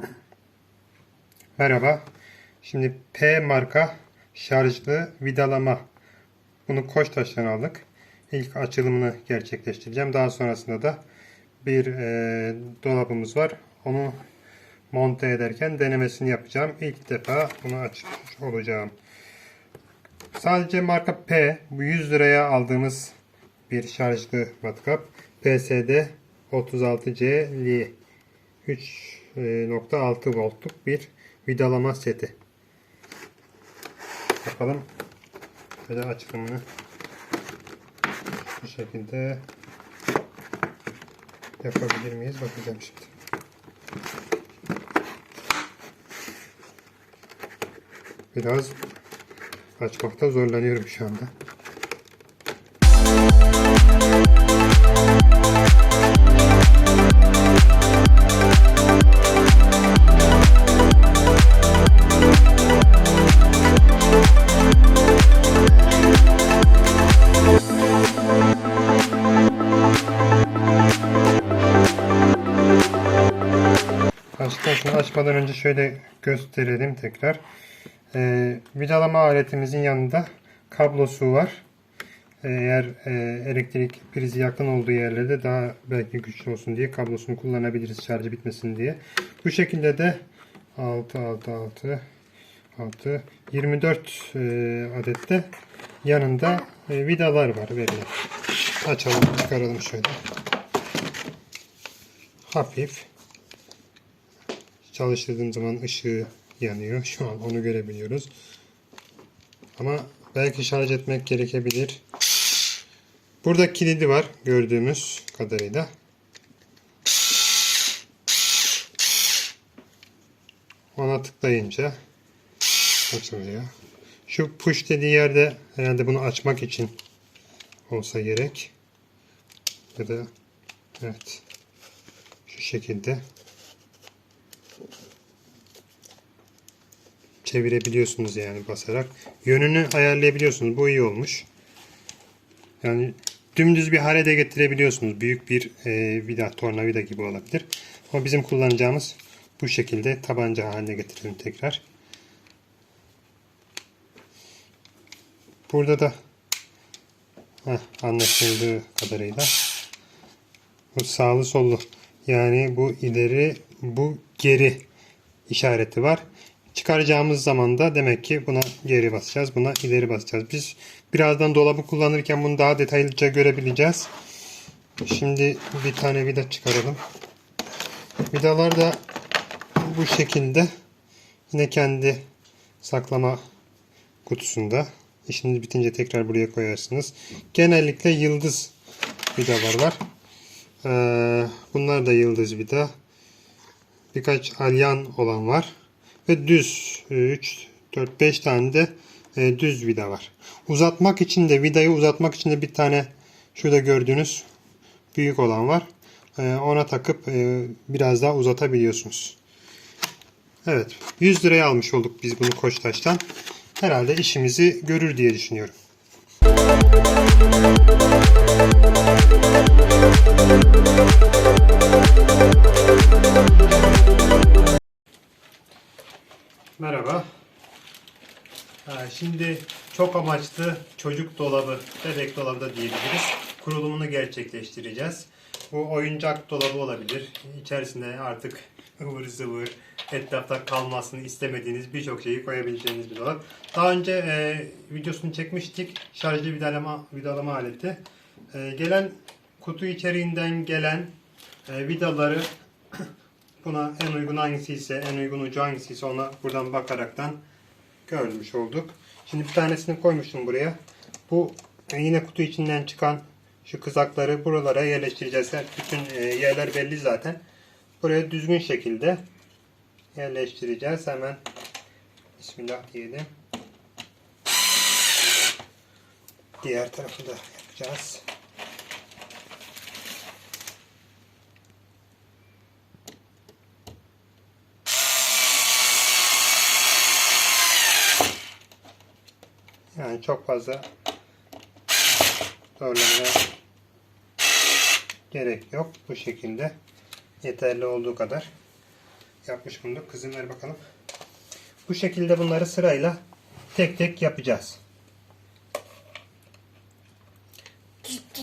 Merhaba. Şimdi P marka şarjlı vidalama. Bunu Koçtaş'tan aldık. İlk açılımını gerçekleştireceğim. Daha sonrasında da bir e, dolabımız var. Onu monte ederken denemesini yapacağım. İlk defa bunu açmış olacağım. Sadece marka P. Bu 100 liraya aldığımız bir şarjlı matkap. PSD 36C'li 3 e, 0.6 voltluk bir vidalama seti. Bakalım şöyle açılımını bu şekilde yapabilir miyiz bakacağım şimdi. Biraz açmakta zorlanıyorum şu anda. Açtıktan açmadan önce şöyle gösterelim tekrar. Ee, vidalama aletimizin yanında kablosu var. Eğer e, elektrik prizi yakın olduğu yerlerde daha belki güçlü olsun diye kablosunu kullanabiliriz şarjı bitmesin diye. Bu şekilde de 6 6 6 6 24 e, adette yanında e, vidalar var verilen. Açalım çıkaralım şöyle. Hafif çalıştırdığım zaman ışığı yanıyor. Şu an onu görebiliyoruz. Ama belki şarj etmek gerekebilir. Burada kilidi var gördüğümüz kadarıyla. Ona tıklayınca açılıyor. Şu push dediği yerde herhalde bunu açmak için olsa gerek. Ya da evet şu şekilde çevirebiliyorsunuz yani basarak. Yönünü ayarlayabiliyorsunuz. Bu iyi olmuş. Yani dümdüz bir hale de getirebiliyorsunuz. Büyük bir e, vida, tornavida gibi olabilir. Ama bizim kullanacağımız bu şekilde tabanca haline getirelim tekrar. Burada da heh, anlaşıldığı kadarıyla bu sağlı sollu yani bu ileri bu geri işareti var. Çıkaracağımız zaman da demek ki buna geri basacağız. Buna ileri basacağız. Biz birazdan dolabı kullanırken bunu daha detaylıca görebileceğiz. Şimdi bir tane vida çıkaralım. Vidalar da bu şekilde yine kendi saklama kutusunda. İşiniz bitince tekrar buraya koyarsınız. Genellikle yıldız vidalar var. Ee, bunlar da yıldız vida. Birkaç alyan olan var ve düz 3 4 5 tane de e, düz vida var. Uzatmak için de vidayı uzatmak için de bir tane şurada gördüğünüz büyük olan var. E, ona takıp e, biraz daha uzatabiliyorsunuz. Evet 100 liraya almış olduk biz bunu Koçtaş'tan. Herhalde işimizi görür diye düşünüyorum. Merhaba. Ha, şimdi çok amaçlı çocuk dolabı, bebek dolabı da diyebiliriz. Kurulumunu gerçekleştireceğiz. Bu oyuncak dolabı olabilir. İçerisine artık ıvır zıvır, etrafta kalmasını istemediğiniz birçok şeyi koyabileceğiniz bir dolap. Daha önce e, videosunu çekmiştik. Şarjlı vidalama, vidalama aleti. E, gelen kutu içeriğinden gelen e, vidaları Buna en uygun hangisi ise, en uygun ucu hangisi ise ona buradan bakaraktan görmüş olduk. Şimdi bir tanesini koymuştum buraya. Bu e, yine kutu içinden çıkan şu kızakları buralara yerleştireceğiz. Bütün e, yerler belli zaten. Buraya düzgün şekilde yerleştireceğiz. Hemen Bismillah diyelim. Diğer tarafı da yapacağız. Yani çok fazla zorlamaya gerek yok. Bu şekilde yeterli olduğu kadar yapmış bulunduk. Kızım ver bakalım. Bu şekilde bunları sırayla tek tek yapacağız. Müzik